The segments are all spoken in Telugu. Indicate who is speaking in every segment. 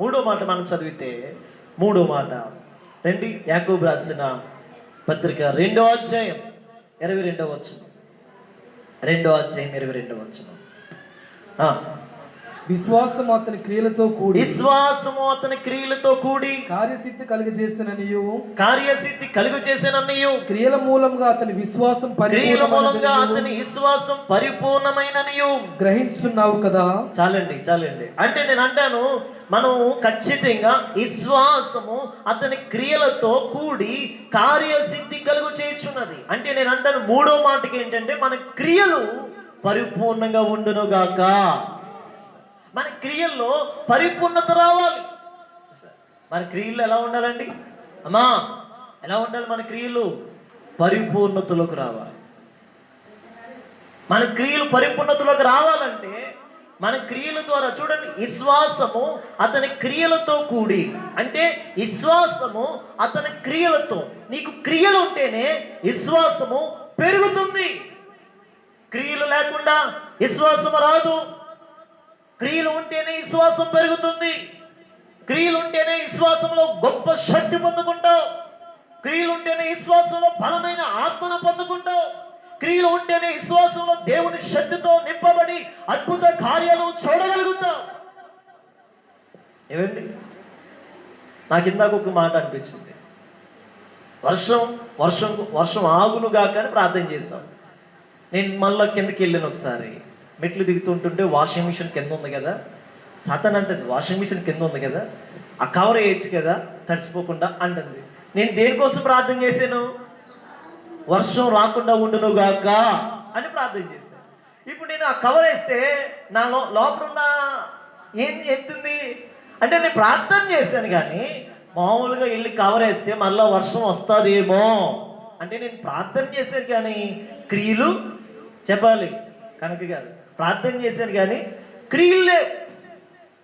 Speaker 1: మూడో మాట మనం చదివితే మూడో మాట. రండి యాకోబు రాసిన పత్రిక రెండో అధ్యాయం ఇరవై రెండో వచ్చును రెండో అధ్యాయం ఇరవై రెండో వచ్చును ఆ,
Speaker 2: విశ్వాసం అతని క్రియలతో కూడి.
Speaker 1: విశ్వాసము అతని క్రియలతో కూడి.
Speaker 2: కార్యసిద్ధి కలిగజేసిననియు.
Speaker 1: కార్యసిద్ధి కలుగు చేసినన్నయు
Speaker 2: క్రియల మూలంగా అతని విశ్వాసం
Speaker 1: క్రియల మూలంగా అతని విశ్వాసం పరిపూర్ణమైననియు.
Speaker 2: గ్రహిస్తున్నావు కదా?
Speaker 1: చాలండి చాలండి. అంటే నేను అంటాను మనం ఖచ్చితంగా విశ్వాసము అతని క్రియలతో కూడి కార్యసిద్ధి కలుగు చేయుచున్నది అంటే నేను అంటాను మూడో మాటకి ఏంటంటే మన క్రియలు పరిపూర్ణంగా ఉండును గాక. మన క్రియల్లో పరిపూర్ణత రావాలి. మన క్రియలు ఎలా ఉండాలండి? అమ్మా ఎలా ఉండాలి మన క్రియలు? పరిపూర్ణతలోకి రావాలి. మన క్రియలు పరిపూర్ణతలోకి రావాలంటే మన క్రియల ద్వారా చూడండి విశ్వాసము అతని క్రియలతో కూడి అంటే విశ్వాసము అతని క్రియలతో. నీకు క్రియలు ఉంటేనే విశ్వాసము పెరుగుతుంది. క్రియలు లేకుండా విశ్వాసము రాదు. క్రియలు ఉంటేనే విశ్వాసం పెరుగుతుంది. క్రియలు ఉంటేనే విశ్వాసంలో గొప్ప శక్తి పొందుకుంటావు. క్రియలు ఉంటేనే విశ్వాసంలో బలమైన ఆత్మను పొందుకుంటావు. క్రియలు ఉంటేనే విశ్వాసంలో దేవుని శక్తితో నింపబడి అద్భుత కార్యాలు చూడగలుగుతావు. ఏమండి? నాకు ఇందాక ఒక మాట అనిపించింది. వర్షం వర్షం వర్షం ఆగునుగా కానీ ప్రార్థన చేశాం. నేను మళ్ళీ కిందకి వెళ్ళాను ఒకసారి. మెట్లు దిగుతుంటుంటే వాషింగ్ మిషన్ కింద ఉంది కదా. సతన్ అంటుంది వాషింగ్ మిషన్ కింద ఉంది కదా. ఆ కవర్ వేయచ్చు కదా. తడిసిపోకుండా అంటుంది. నేను దేనికోసం ప్రార్థన చేశాను? వర్షం రాకుండా ఉండును గాక అని ప్రార్థన చేశాను ఇప్పుడు నేను ఆ కవర్ వేస్తే నా లో లోపల ఉన్న ఏం ఎత్తుంది అంటే నేను ప్రార్థన చేశాను కానీ మామూలుగా వెళ్ళి కవర్ వేస్తే మళ్ళీ వర్షం వస్తుందేమో అంటే నేను ప్రార్థన చేశాను కానీ క్రియలు చెప్పాలి కనక గారు ప్రార్థన చేశాను కానీ క్రియలు లేవు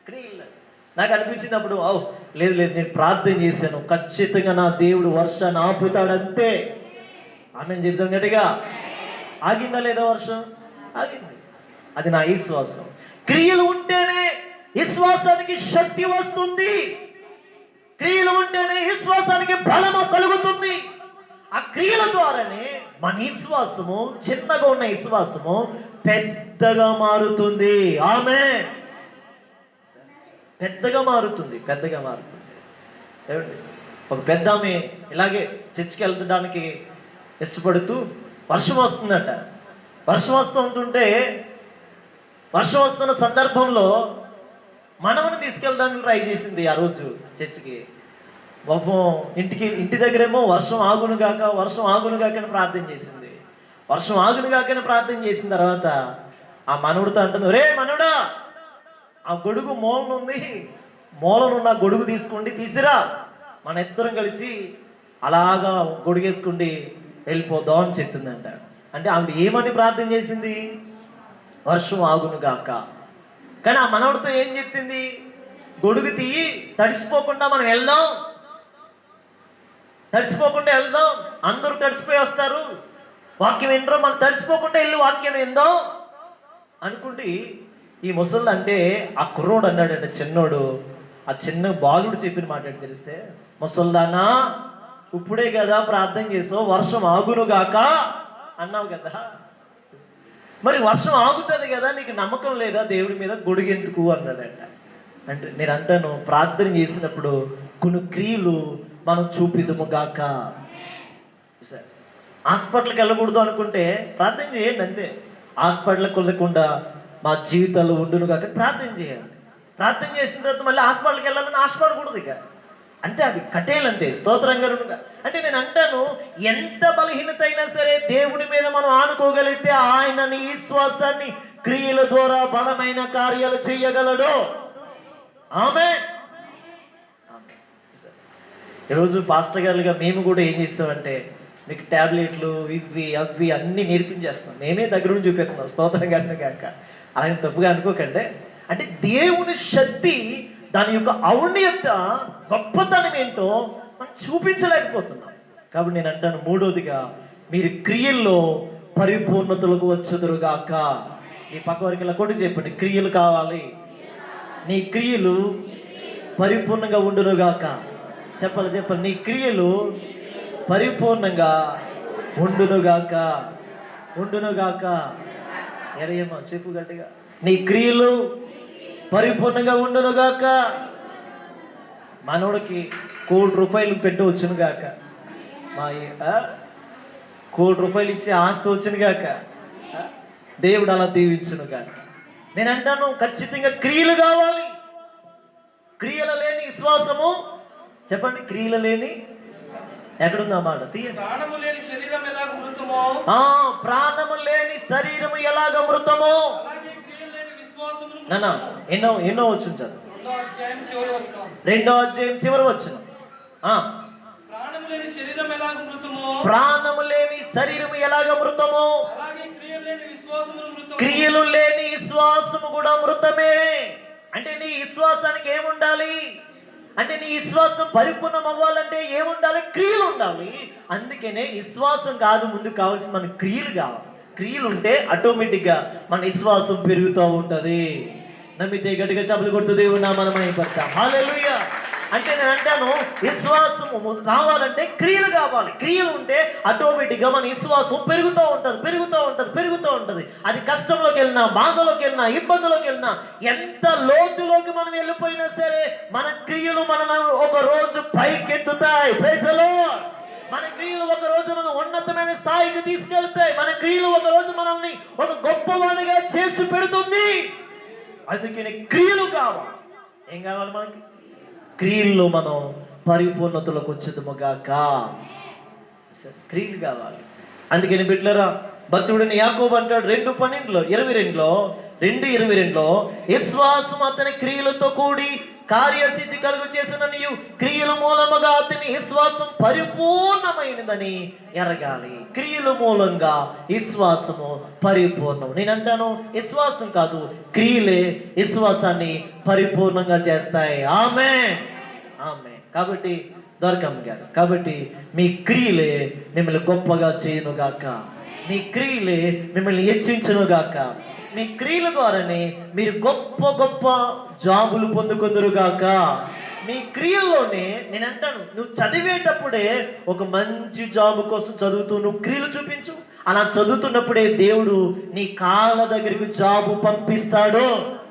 Speaker 1: క్రియలు లేవు. నాకు అనిపించినప్పుడు ఓ లేదు లేదు నేను ప్రార్థన చేశాను. ఖచ్చితంగా నా దేవుడు వర్షాన్ని ఆపుతాడంతే. ఆమె చెప్తాం గట్టిగా. ఆగిందా లేదా వర్షం? ఆగింది. అది నా విశ్వాసం. క్రియలు ఉంటేనే విశ్వాసానికి శక్తి వస్తుంది. క్రియలు ఉంటేనే విశ్వాసానికి బలము కలుగుతుంది. ఆ క్రియల ద్వారానే మన విశ్వాసము చిన్నగా ఉన్న విశ్వాసము పెద్దగా మారుతుంది. ఆమె పెద్దగా మారుతుంది పెద్దగా మారుతుంది. ఏమండి? ఒక పెద్ద ఆమె ఇలాగే చర్చికి వెళ్తడానికి ఇష్టపడుతూ వర్షం వస్తుందట. వర్షం వస్తూ ఉంటుంటే వర్షం వస్తున్న సందర్భంలో మనవని తీసుకెళ్ళడానికి ట్రై చేసింది ఆ రోజు చర్చికి. పాపం ఇంటికి ఇంటి దగ్గరేమో వర్షం ఆగును గాక వర్షం ఆగును గాక అని ప్రార్థన చేసింది. వర్షం ఆగును గాక అని ప్రార్థన చేసిన తర్వాత ఆ మనవుడితో అంటుంది రే మనవుడా ఆ గొడుగు మూలనుంది. మూలనున్న గొడుగు తీసుకోండి తీసిరా. మన ఇద్దరం కలిసి అలాగా గొడుగేసుకుండి వెళ్ళిపోదాం అని చెప్తుందంట. అంటే ఆవిడ ఏమని ప్రార్థన చేసింది? వర్షం ఆగును గాక కానీ ఆ మనవడితో ఏం చెప్తుంది? గొడుగు తీయి తడిసిపోకుండా మనం వెళ్దాం. తడిసిపోకుండా వెళ్దాం. అందరూ తడిసిపోయి వస్తారు. వాక్యం ఏంటో మనం తడిసిపోకుండా వెళ్ళి వాక్యం ఏందో అనుకుంటే ఈ ముసళ్ళు అంటే ఆ కుర్రోడు అన్నాడంట చిన్నోడు. ఆ చిన్న బాలుడు చెప్పిన మాట తెలిస్తే ముసల్దానా ఇప్పుడే కదా ప్రార్థన చేసావు వర్షం ఆగును గాక అన్నావు కదా. మరి వర్షం ఆగుతుంది కదా నీకు నమ్మకం లేదా? దేవుడి మీద గొడుగెందుకు? అన్నాడంట. అంటే నేను అంటాను ప్రార్థన చేసినప్పుడు కొన్ని క్రియలు మనం చూపిదుము గాక. హాస్పిటల్కి వెళ్ళకూడదు అనుకుంటే ప్రార్థన చేయండి అంతే. హాస్పిటల్కి వెళ్ళకుండా మా జీవితాలు ఉండును కాక ప్రార్థన చేయాలి ప్రార్థన చేసిన తర్వాత మళ్ళీ హాస్పిటల్కి వెళ్ళాలని ఆశపడకూడదు ఇక. అంతే అది కట్టేయాలి అంతే. స్తోత్రం అంటే నేను అంటాను ఎంత బలహీనత అయినా సరే దేవుడి మీద మనం ఆనుకోగలిగితే ఆయనని విశ్వాసాన్ని క్రియల ద్వారా బలమైన కార్యాలు చేయగలడు. ఆమె ఈరోజు పాస్టర్ గారులుగా మేము కూడా ఏం చేస్తామంటే మీకు ట్యాబ్లెట్లు ఇవి అవి అన్ని నేర్పించేస్తాం మేమే దగ్గర నుంచి చూపిస్తున్నాం స్తోత్రం గారిని కాక అలాగే తప్పుగా అనుకోకండి. అంటే దేవుని శక్తి దాని యొక్క ఔన్నత్య గొప్పతనం ఏంటో మనం చూపించలేకపోతున్నాం. కాబట్టి నేను అంటాను మూడోదిగా మీరు క్రియల్లో పరిపూర్ణతలకు వచ్చుదురుగాక. ఈ పక్క వరకు ఇలా కొట్టి చెప్పండి క్రియలు కావాలి. నీ క్రియలు పరిపూర్ణంగా ఉండునుగాక. చెప్పాలి చెప్పాలి. నీ క్రియలు పరిపూర్ణంగా ఉండునుగాక. ఉండునుగాక. ఎరయమ్మ చెప్పు గట్టిగా. నీ క్రియలు పరిపూర్ణంగా ఉండునుగాక. మనోడికి కోటి రూపాయలు పెట్టి వచ్చునుగాక. మా కోటి రూపాయలు ఇచ్చి ఆస్తి వచ్చునుగాక. దేవుడు అలా దీవించును కాక నేను అంటాను ఖచ్చితంగా క్రియలు కావాలి. క్రియలు లేని విశ్వాసము చెప్పండి క్రియలు లేని ఎక్కడుందా మాట? తీయండి.
Speaker 2: ప్రాణము లేని శరీరం ఎలా మృతమో?
Speaker 1: ఆ ప్రాణము లేని శరీరము ఎలాగ మృతమో? నాన్న ఎన్నో ఎన్నో వచ్చును చదువు.
Speaker 2: రెండో అధ్యాయం చివరి
Speaker 1: వచ్చును ఆ.
Speaker 2: ప్రాణము లేని శరీరం
Speaker 1: ఎలాగ మృతమో?
Speaker 2: క్రియలు లేని విశ్వాసమును మృతమో?
Speaker 1: క్రియలు లేని విశ్వాసము కూడా మృతమే. అంటే నీ విశ్వాసానికి ఏముండాలి? అంటే నీ విశ్వాసం పరిపూర్ణం అవ్వాలంటే ఏముండాలి? క్రియలు ఉండాలి. అందుకనే విశ్వాసం కాదు ముందు కావాల్సిన మన క్రియలు కావాలి. క్రియలు ఉంటే ఆటోమేటిక్గా మన విశ్వాసం పెరుగుతూ ఉంటది. నమ్మితే గట్టిగా చప్పులు కొడుతూ దేవుడు నామనమై పడతాం హాలెలూయా అంటే నేను అంటాను విశ్వాసము రావాలంటే క్రియలు కావాలి. క్రియలు ఉంటే ఆటోమేటిక్గా మన విశ్వాసం పెరుగుతూ ఉంటుంది పెరుగుతూ ఉంటుంది పెరుగుతూ ఉంటుంది. అది కష్టంలోకి వెళ్ళినా బాధలోకి వెళ్ళినా ఇబ్బందులోకి వెళ్ళినా ఎంత లోతులోకి మనం వెళ్ళిపోయినా సరే మన క్రియలు మనల్ని ఒక రోజు పైకెత్తుతాయి. ప్రజలు మన క్రియలు ఒక రోజు మనం ఉన్నతమైన స్థాయికి తీసుకెళ్తాయి. మన క్రియలు ఒక రోజు మనల్ని ఒక గొప్పవాడిగా చేసి పెడుతుంది. అందుకని క్రియలు కావాలి. ఏం కావాలి మనకి? క్రియల్లో మనం పరిపూర్ణతలోకి వచ్చేదముగాక సరే, క్రియలు కావాలి. అందుకని బిడ్డలరా భక్తుడిని యాకోబు అంటాడు రెండు పన్నెండులో ఇరవై రెండులో రెండు ఇరవై రెండులో విశ్వాసం అతని క్రియలతో కూడి కార్యసిద్ధి కలుగు చేసిన నీవు క్రియల మూలముగా అతని విశ్వాసం పరిపూర్ణమైనదని ఎరగాలి. క్రియల మూలంగా విశ్వాసము పరిపూర్ణం. నేను అంటాను విశ్వాసం కాదు క్రియలే విశ్వాసాన్ని పరిపూర్ణంగా చేస్తాయి. ఆమె ఆమె కాబట్టి దొరకం గారు కాబట్టి మీ క్రియలే మిమ్మల్ని గొప్పగా చేయనుగాక. మీ క్రియలే మిమ్మల్ని హెచ్చించునుగాక. మీ క్రియల ద్వారానే మీరు గొప్ప గొప్ప జాబులు పొందుకుందరుగాక. మీ క్రియల్లోనే నేను అంటాను నువ్వు చదివేటప్పుడే ఒక మంచి జాబ్ కోసం చదువుతూ నువ్వు క్రియలు చూపించు. అలా చదువుతున్నప్పుడే దేవుడు నీ కాళ్ళ దగ్గరికి జాబు పంపిస్తాడు.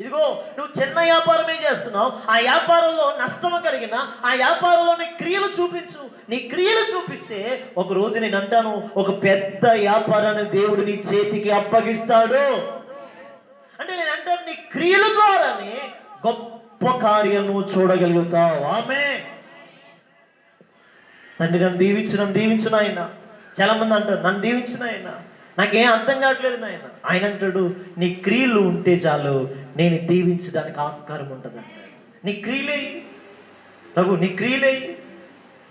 Speaker 1: ఇదిగో నువ్వు చిన్న వ్యాపారమే చేస్తున్నావు. ఆ వ్యాపారంలో నష్టము కలిగిన ఆ వ్యాపారంలో నీ క్రియలు చూపించు. నీ క్రియలు చూపిస్తే ఒక రోజు నేను అంటాను ఒక పెద్ద వ్యాపారాన్ని దేవుడు నీ చేతికి అప్పగిస్తాడు. అంటే నేను అంటాను నీ క్రియల ద్వారానే గొప్ప కార్యం నువ్వు చూడగలుగుతావు. ఆమె తండ్రి నన్ను దీవించు నన్ను దీవించు నాయన. చాలా మంది అంటారు నన్ను దీవించిన ఆయన నాకేం అర్థం కావట్లేదు నాయన. ఆయన అంటాడు నీ క్రియలు ఉంటే చాలు నేను దీవించడానికి ఆస్కారం ఉంటుంది? నీ క్రియలే. ప్రభు నీ క్రియలే.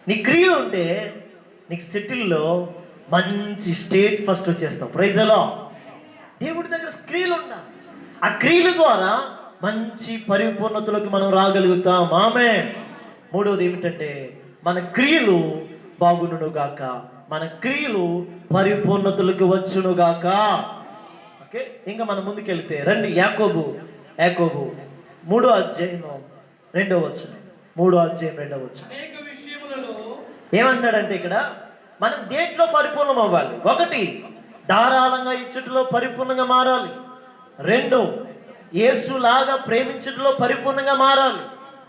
Speaker 1: నీ క్రియలు ఉంటే నీకు సిటీల్లో మంచి స్టేట్ ఫస్ట్ వచ్చేస్తావు. ప్రైజలో దేవుడి దగ్గర క్రియలు ఉండాలి ఆ క్రియల ద్వారా మంచి పరిపూర్ణతలోకి మనం రాగలుగుతాం. ఆమె మూడవది ఏమిటంటే మన క్రియలు బాగుండును గాక. మన క్రియలు పరిపూర్ణతలకు వచ్చును గాక. ఓకే ఇంకా మనం ముందుకెళ్తే రండి. యాకోబు యాకోబు మూడో అధ్యాయం రెండో వచ్చును మూడో అధ్యాయం రెండో వచ్చును ఏమన్నాడంటే ఇక్కడ మనం దేంట్లో పరిపూర్ణం అవ్వాలి? ఒకటి ధారాళంగా ఇచ్చుటలో పరిపూర్ణంగా మారాలి. రెండు యేసులాగా ప్రేమించుటలో పరిపూర్ణంగా మారాలి.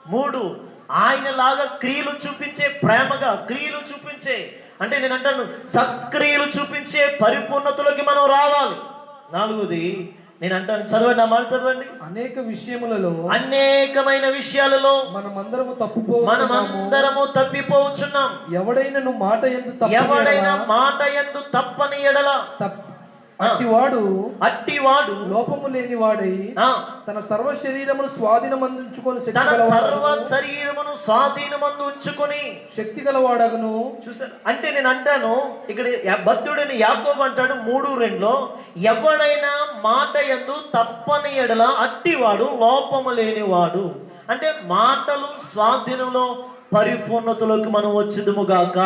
Speaker 1: మూడు ఆయనలాగా క్రియలు చూపించే ప్రేమగా క్రియలు చూపించే అంటే నేను అంటాను సత్క్రియలు చూపించే పరిపూర్ణతలోకి మనం రావాలి. నాలుగోది నేను అంటాను చదవండి ఆ మాట చదవండి.
Speaker 2: అనేక విషయములలో
Speaker 1: అనేకమైన విషయాలలో
Speaker 2: మనమందరము తప్పుపో
Speaker 1: మనమందరము తప్పిపోవచ్చున్నాం
Speaker 2: ఎవడైనా నువ్వు మాట ఎందు
Speaker 1: ఎవడైనా మాట ఎందు తప్పని ఎడల?
Speaker 2: అట్టివాడు
Speaker 1: అట్టివాడు
Speaker 2: లోపము లేని వాడై తన సర్వ శరీరమును స్వాధీనమందించుకొని
Speaker 1: తన సర్వ. శరీరమును స్వాధీనమందు ఉంచుకొని
Speaker 2: శక్తి గలవాడగును.
Speaker 1: చూసారు అంటే నేను అంటాను ఇక్కడ భక్తుడని యాకోబు అంటాడు మూడు రెండులో ఎవడైనా మాట ఎందు తప్పని ఎడల అట్టివాడు లోపము లేనివాడు. అంటే మాటలు స్వాధీనంలో పరిపూర్ణతలోకి మనం వచ్చుదుముగాక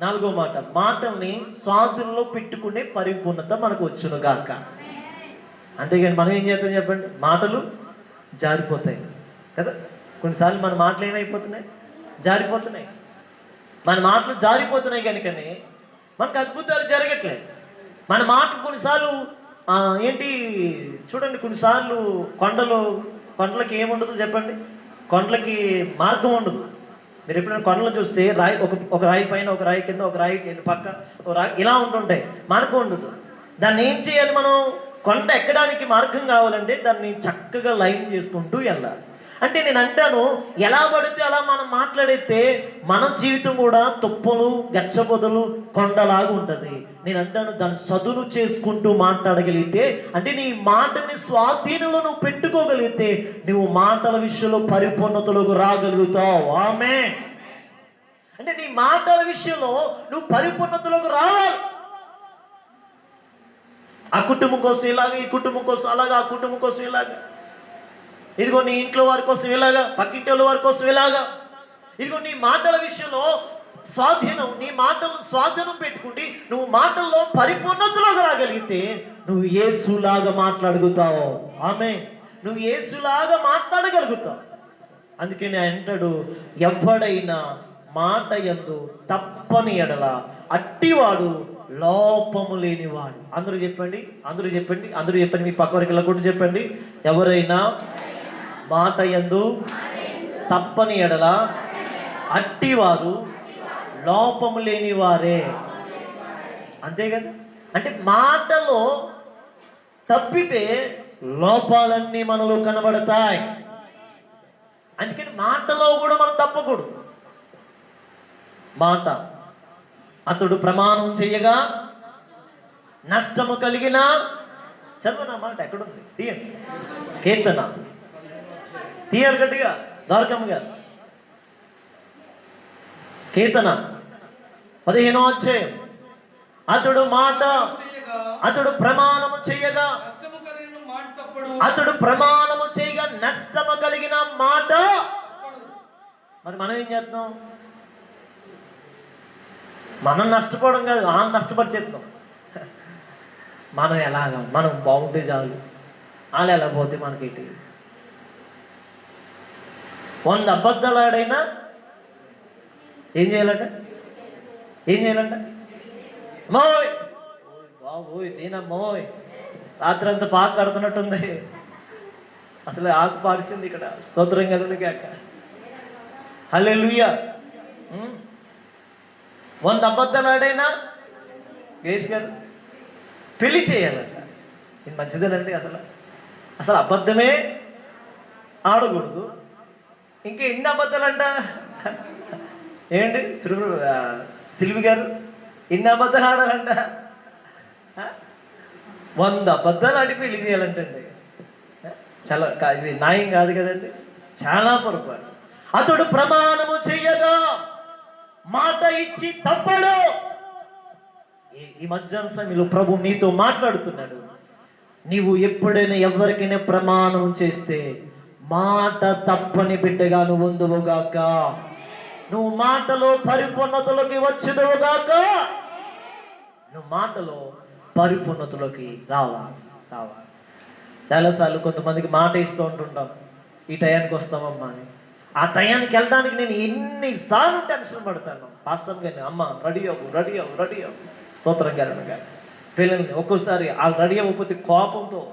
Speaker 1: నాలుగో మాట మాటల్ని స్వాధీనంలో పెట్టుకునే పరిపూర్ణత మనకు వచ్చును గాక. అంతేగాని మనం ఏం చేస్తాం చెప్పండి? మాటలు జారిపోతాయి. కదా? కొన్నిసార్లు మన మాటలు ఏమైపోతున్నాయి? జారిపోతున్నాయి. మన మాటలు జారిపోతున్నాయి కనుకనే మనకు అద్భుతాలు జరగట్లేదు. మన మాటలు కొన్నిసార్లు ఏంటి? చూడండి కొన్నిసార్లు కొండలు కొండలకి ఏముండదు చెప్పండి? కొండలకి మార్గం ఉండదు. మీరు ఎప్పుడైనా కొండలు చూస్తే రాయి ఒక ఒక రాయి పైన ఒక రాయి కింద ఒక రాయి కింద పక్క ఒక రాయి ఇలా ఉంటుంటాయి. మార్గం ఉండదు. దాన్ని ఏం చేయాలి మనం? కొండ ఎక్కడానికి మార్గం కావాలంటే దాన్ని చక్కగా లైన్ చేసుకుంటూ వెళ్ళాలి. అంటే నేను అంటాను ఎలా పడితే అలా మనం మాట్లాడితే మన జీవితం కూడా తుప్పలు గచ్చబొదలు కొండలాగా ఉంటుంది. నేను అంటాను దాన్ని చదును చేసుకుంటూ మాట్లాడగలిగితే అంటే నీ మాటని స్వాధీనంలో నువ్వు పెట్టుకోగలిగితే నువ్వు మాటల విషయంలో పరిపూర్ణతలోకి రాగలుగుతావు. ఆమె అంటే నీ మాటల విషయంలో నువ్వు పరిపూర్ణతలోకి రావాలి. ఆ కుటుంబం కోసం ఇలాగ ఈ కుటుంబం కోసం అలాగా ఆ కుటుంబం కోసం ఇలాగా. ఇదిగో నీ ఇంట్లో వారి కోసం ఇలాగా పక్కింటి వారి కోసం ఇలాగా. ఇదిగో నీ మాటల విషయంలో స్వాధీనం నీ మాటలు స్వాధీనం పెట్టుకుంటే నువ్వు మాటల్లో పరిపూర్ణతలోకి రాగలిగితే నువ్వు ఏసులాగా మాట్లాడగలుగుతావు ఆమె నువ్వు ఏసులాగా మాట్లాడగలుగుతావు. అందుకని ఆయన అంటాడు ఎవడైనా మాట ఎందు తప్పని ఎడల అట్టివాడు లోపము లేనివాడు. అందరూ చెప్పండి అందరూ చెప్పండి అందరూ చెప్పండి మీ పక్క వరకు కూడా చెప్పండి. ఎవరైనా మాట ఎందు తప్పని ఎడల అట్టివారు లోపము లేని వారే అంతే కదా? అంటే మాటలో తప్పితే లోపాలన్నీ మనలో కనబడతాయి. అందుకని మాటలో కూడా మనం తప్పకూడదు. మాట అతడు ప్రమాణం చేయగా నష్టము కలిగిన చదవనా? మాట ఎక్కడుంది? తీయండి. కీర్తన. తీయాలి గట్టిగా ద్వారకమ్మ కీర్తన. పదిహేనో అధ్యాయం. అతడు మాట అతడు ప్రమాణము చేయగా అతడు ప్రమాణము చేయగా నష్టము కలిగిన మాట. మరి మనం ఏం చేస్తున్నాం మనం నష్టపోవడం కాదు మనం నష్టపడి చేద్దాం. మనం ఎలాగా మనం బాగుంటే చాలు. వాళ్ళు ఎలా పోతే మనకేంటి వంద అబద్ధాలు ఆడైనా ఏం చేయాలంట? ఏం చేయాలంట? అమ్మోయ్ బాబోయ్ దీనమ్మోయ్ రాత్రి అంతా పాక కడుతున్నట్టుంది అసలు ఆకు పాడిసింది ఇక్కడ. స్తోత్రం కదండి కాక హలే వంద అబద్ధాలు ఆడైనా గ్రేస్ గారు పెళ్ళి చేయాలంట. ఇది మంచిదేనండి అసలు. అసలు అబద్ధమే ఆడకూడదు. ఇంకా ఎన్ని అబద్ధాలు అంట ఏంటి శ్రీ సిల్వి గారు ఎన్ని అబద్ధాలు ఆడాలంట? వంద అబద్ధాలు ఆడి పెళ్ళి చేయాలంటండి. చాలా ఇది న్యాయం కాదు కదండి. చాలా పొరపాటు. అతడు ప్రమాణము చెయ్యగా మాట ఇచ్చి తప్పడు. ఈ- ఈ మధ్యాహ్న సమయంలో ప్రభు నీతో మాట్లాడుతున్నాడు. నీవు ఎప్పుడైనా ఎవరికైనా ప్రమాణం చేస్తే మాట తప్పని బిడ్డగా నువ్వు ఉందువుగాక నువ్వు మాటలో పరిపూర్ణతలోకి వచ్చినవుగాక నువ్వు మాటలో పరిపూర్ణతలోకి రావా రావా. చాలాసార్లు కొంతమందికి మాట ఇస్తూ ఉంటుంటాం ఈ టయానికి వస్తామమ్మా అని. ఆ టయానికి వెళ్ళడానికి నేను ఎన్నిసార్లు టెన్షన్ పడతాను. పాస్టమ్ గారిని అమ్మ రెడీ అవ్వు రెడీ అవ్వు రెడీ అవ్వు. స్తోత్రం గారు పిల్లల్ని ఒక్కోసారి ఆ రెడీ అవ్వకపోతే కోపంతో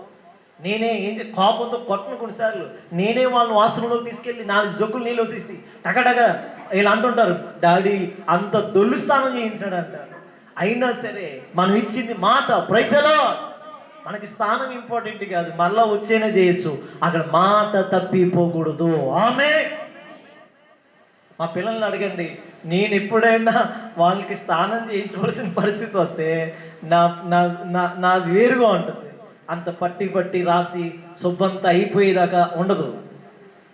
Speaker 1: నేనే ఏం కోపంతో కొట్టను కొన్నిసార్లు. నేనే వాళ్ళని వాసనలోకి తీసుకెళ్ళి నాలుగు జగ్గులు నీళ్ళు వచ్చేసి టగటగ ఇలా అంటుంటారు డాడీ అంత దొల్లు స్నానం చేయించాడు అంట అయినా సరే మనం ఇచ్చింది మాట ప్రైజలో. మనకి స్థానం ఇంపార్టెంట్ కాదు మళ్ళా వచ్చేనే చేయొచ్చు. అక్కడ మాట తప్పిపోకూడదు. ఆమె. మా పిల్లల్ని అడగండి నేను ఎప్పుడైనా వాళ్ళకి స్నానం చేయించవలసిన పరిస్థితి వస్తే నా నా నా నాది వేరుగా ఉంటుంది. అంత పట్టి పట్టి రాసి సుబ్బంతా అయిపోయేదాకా ఉండదు.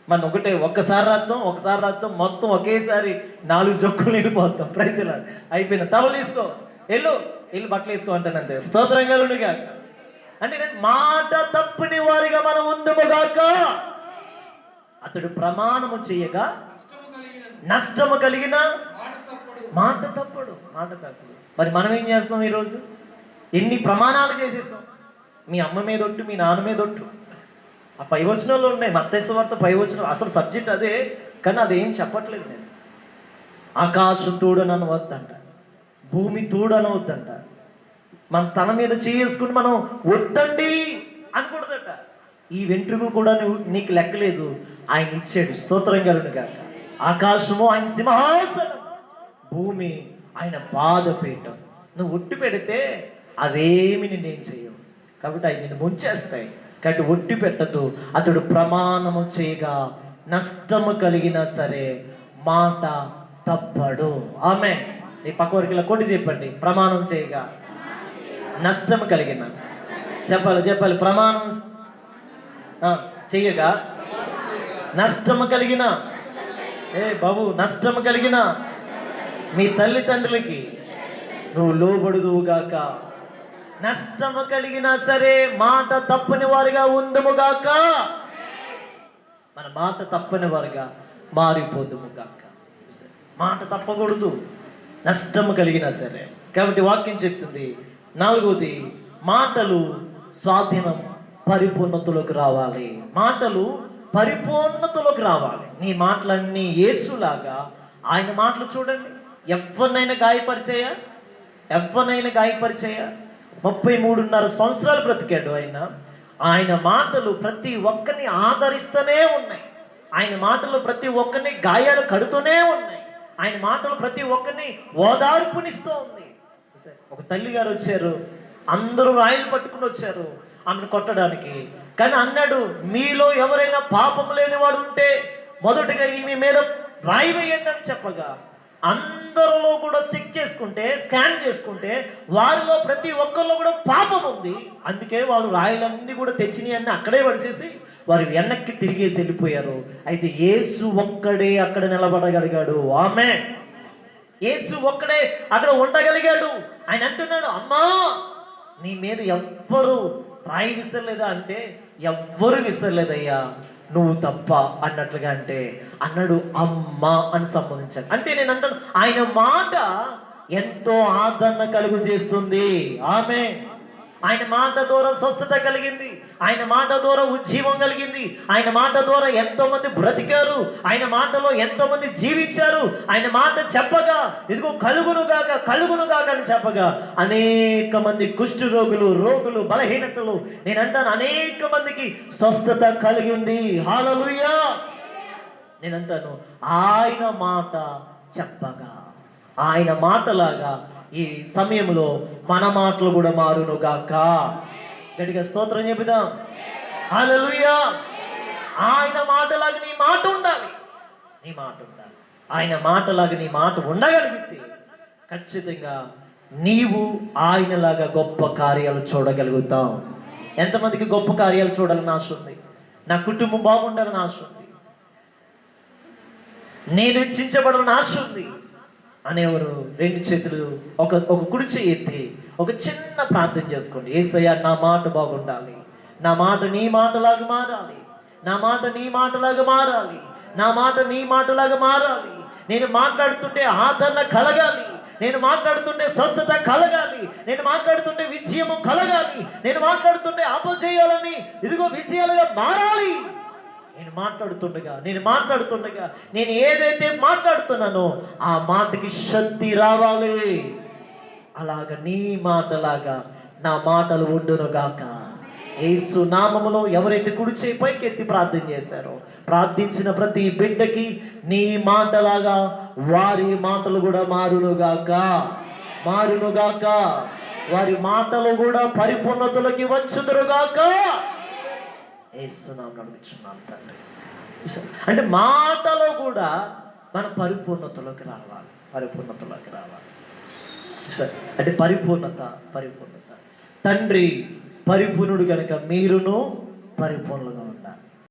Speaker 1: మనం ఒకటే ఒక్కసారి రాస్తాం ఒకసారి రాస్తాం మొత్తం ఒకేసారి నాలుగు జొక్కులు వెళ్ళిపోతాం. ప్రైజ్లా అయిపోయింది. టవల్ తీసుకో. వెళ్ళు. వెళ్ళి బట్టలు వేసుకో అంటాను అంతే. స్తోత్రంగా కలుగునిగా అంటే నేను మాట తప్పని వారిగా మనం ఉందముగాక అతడు ప్రమాణము చేయగా నష్టము కలిగిన
Speaker 2: మాట తప్పడు.
Speaker 1: మాట తప్పడు. మరి మనం ఏం చేస్తాం ఈరోజు? ఎన్ని ప్రమాణాలు చేసేస్తాం మీ అమ్మ మీద ఒట్టు మీ నాన్న మీద ఒట్టు. ఆ పైవచనాలు ఉన్నాయి మత్తైసు వార్త అసలు సబ్జెక్ట్ అదే కానీ అదేం చెప్పట్లేదు నేను. ఆకాశం తోడనని వద్దంట భూమి తోడనవద్దంట. మన తన మీద చేసుకుని మనం వద్దండి అనకూడదట. ఈ వెంట్రుకలు కూడా నువ్వు నీకు లెక్కలేదు. ఆయన ఇచ్చాడు స్తోత్రం కలుగును కాక ఆకాశము ఆయన సింహాసనం. భూమి ఆయన బాధపీఠం నువ్వు ఒట్టు పెడితే అవేమి నిన్నేం చేయవు కాబట్టి అవి నేను ముంచేస్తాయి. కాబట్టి ఒట్టి పెట్టదు. అతడు ప్రమాణము చేయగా నష్టము కలిగినా సరే మాట తప్పడు. ఆమె ఈ పక్క వరకు ఇలా కొట్టి చెప్పండి. ప్రమాణం చేయగా నష్టం కలిగిన. చెప్పాలి చెప్పాలి. ప్రమాణం చెయ్యగా నష్టము కలిగిన. ఏ బాబు నష్టము కలిగిన. మీ తల్లిదండ్రులకి నువ్వు లోబడుదువుగాక నష్టము కలిగినా సరే మాట తప్పని వారిగా ఉందుముగాక మన మాట తప్పని వారుగా మారిపోదుముగాక మాట తప్పకూడదు నష్టము కలిగినా సరే. కాబట్టి వాక్యం చెప్తుంది నాలుగోది మాటలు స్వాధీనం పరిపూర్ణతలోకి రావాలి. మాటలు పరిపూర్ణతలోకి రావాలి. నీ మాటలన్నీ ఏసులాగా ఆయన మాటలు చూడండి. ఎవరినైనా గాయపరిచేయ? ఎవరినైనా గాయపరిచేయ? ముప్పై మూడున్నర సంవత్సరాలు బ్రతికాడు ఆయన. ఆయన మాటలు ప్రతి ఒక్కరిని ఆదరిస్తూనే ఉన్నాయి. ఆయన మాటలు ప్రతి ఒక్కరిని గాయాలు కడుతూనే ఉన్నాయి. ఆయన మాటలు ప్రతి ఒక్కరిని ఓదార్పునిస్తూ ఉంది. ఒక తల్లి గారు వచ్చారు. అందరూ రాయిలు పట్టుకుని వచ్చారు ఆమెను కొట్టడానికి. కానీ అన్నాడు మీలో ఎవరైనా పాపం లేనివాడు ఉంటే మొదటగా ఈమె మీద రాయి వేయండి అని చెప్పగా అందరిలో కూడా చెక్ చేసుకుంటే స్కాన్ చేసుకుంటే వారిలో ప్రతి ఒక్కరిలో కూడా పాపం ఉంది. అందుకే వాళ్ళు రాయలన్నీ కూడా తెచ్చినాయి అన్ని అక్కడే పడిసేసి వారు వెనక్కి తిరిగేసి వెళ్ళిపోయారు. అయితే యేసు ఒక్కడే అక్కడ నిలబడగలిగాడు. ఆమె యేసు ఒక్కడే అక్కడ ఉండగలిగాడు. ఆయన అంటున్నాడు అమ్మా నీ మీద ఎవ్వరు రాయి విసరలేదా? అంటే ఎవ్వరు విసరలేదయ్యా. నువ్వు తప్ప అన్నట్లుగా అంటే అన్నాడు అమ్మా అని సంబోధించాడు. అంటే నేను అంటాను ఆయన మాట ఎంతో ఆదరణ కలుగు చేస్తుంది. ఆమె ఆయన మాట ద్వారా స్వస్థత కలిగింది. ఆయన మాట ద్వారా ఉజ్జీవం కలిగింది. ఆయన మాట ద్వారా ఎంతో మంది బ్రతికారు. ఆయన మాటలో ఎంతో మంది జీవించారు. ఆయన మాట చెప్పగా ఇదిగో కలుగును గాక కలుగును గాక అని చెప్పగా అనేక మంది కుష్టి రోగులు రోగులు బలహీనతలు నేను అంటాను అనేక మందికి స్వస్థత కలిగింది. హాలలుయా నేను అంటాను ఆయన మాట చెప్పగా ఆయన మాటలాగా ఈ సమయంలో మన మాటలు కూడా మారును గాక. గట్టిగా స్తోత్రం చెబుదాం. హలలుయా ఆయన మాటలాగా నీ మాట ఉండాలి. నీ మాట ఉండాలి. ఆయన మాటలాగా నీ మాట ఉండగలిగితే ఖచ్చితంగా నీవు ఆయనలాగా గొప్ప కార్యాలు చూడగలుగుతావు. ఎంతమందికి గొప్ప కార్యాలు చూడాలని ఆశ ఉంది? నా కుటుంబం బాగుండాలని ఆశ ఉంది. నేను హెచ్చించబడాలని ఆశ ఉంది. అనేవారు రెండు చేతులు ఒక ఒక కుడి చేయి ఎత్తి ఒక చిన్న ప్రార్థన చేసుకోండి. ఏసయ్య నా మాట బాగుండాలి. నా మాట నీ మాటలాగా మారాలి. నా మాట నీ మాటలాగా మారాలి. నా మాట నీ మాటలాగా మారాలి. నేను మాట్లాడుతుంటే ఆదరణ కలగాలి. నేను మాట్లాడుతుంటే స్వస్థత కలగాలి. నేను మాట్లాడుతుంటే విజయము కలగాలి. నేను మాట్లాడుతుంటే అపజయాలని ఇదిగో విజయాలుగా మారాలి. నేను మాట్లాడుతుండగా నేను మాట్లాడుతుండగా నేను ఏదైతే మాట్లాడుతున్నానో ఆ మాటకి శక్తి రావాలి. అలాగ నీ మాటలాగా నా మాటలు ఉండును గాక. యేసు నామములో ఎవరైతే కుడిచే పైకెత్తి పైకి ఎత్తి ప్రార్థన చేశారో ప్రార్థించిన ప్రతి బిడ్డకి నీ మాటలాగా వారి మాటలు కూడా మారునుగాక మారునుగాక వారి మాటలు కూడా పరిపూర్ణతలకి వచ్చుదురుగాక ఏస్తున్నాం నడుచున్నాం తండ్రి. అంటే మాటలో కూడా మన పరిపూర్ణతలోకి రావాలి పరిపూర్ణతలోకి రావాలి. సరే అంటే పరిపూర్ణత పరిపూర్ణత. తండ్రి పరిపూర్ణుడు కనుక మీరును పరిపూర్ణంగా